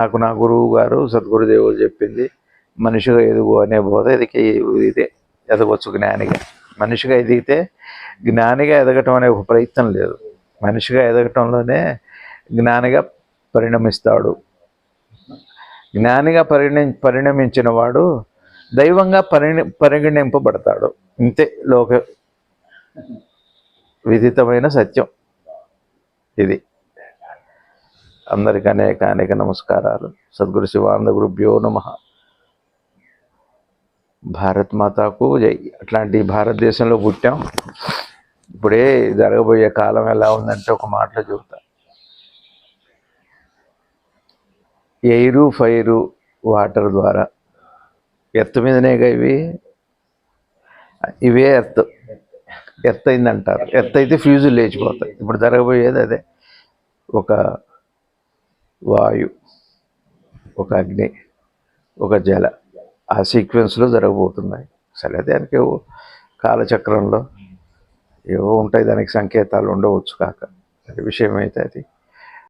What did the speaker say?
నాకు నా గురువు గారు సద్గురుదేవులు చెప్పింది మనిషిగా ఎదుగు అనే బోధ ఇది ఇదే ఎదగవచ్చు జ్ఞానిగా. మనిషిగా ఎదిగితే జ్ఞానిగా ఎదగటం అనే ఒక ప్రయత్నం లేదు. మనిషిగా ఎదగటంలోనే జ్ఞానిగా పరిణమిస్తాడు. జ్ఞానిగా పరిణ పరిణమించిన వాడు దైవంగా పరిణ పరిగణింపబడతాడు. ఇంతే లోక విదితమైన సత్యం. ఇది. అందరికి అనేక అనేక నమస్కారాలు. సద్గురు శివానంద గురుభ్యో నమ. భారత్ మాతాకు జై. అట్లాంటి భారతదేశంలో పుట్టాం. ఇప్పుడే జరగబోయే కాలం ఎలా ఉందంటే ఒక మాటలో చెబుతా. ఎయిరు ఫైరు వాటర్ ద్వారా. ఎర్త్ మీదనే ఇవి? ఇవే ఎర్త్. ఎర్త్ అయిందంటారు. ఎర్త్ అయితే ఫ్యూజులు లేచిపోతాయి. ఇప్పుడు జరగబోయేది అదే. ఒక వాయు ఒక అగ్ని ఒక జల ఆ సీక్వెన్స్లో జరగబోతున్నాయి. సరే దానికి ఏవో కాలచక్రంలో ఏవో ఉంటాయి దానికి సంకేతాలు ఉండవచ్చు కాక. అది విషయం అయితే అది.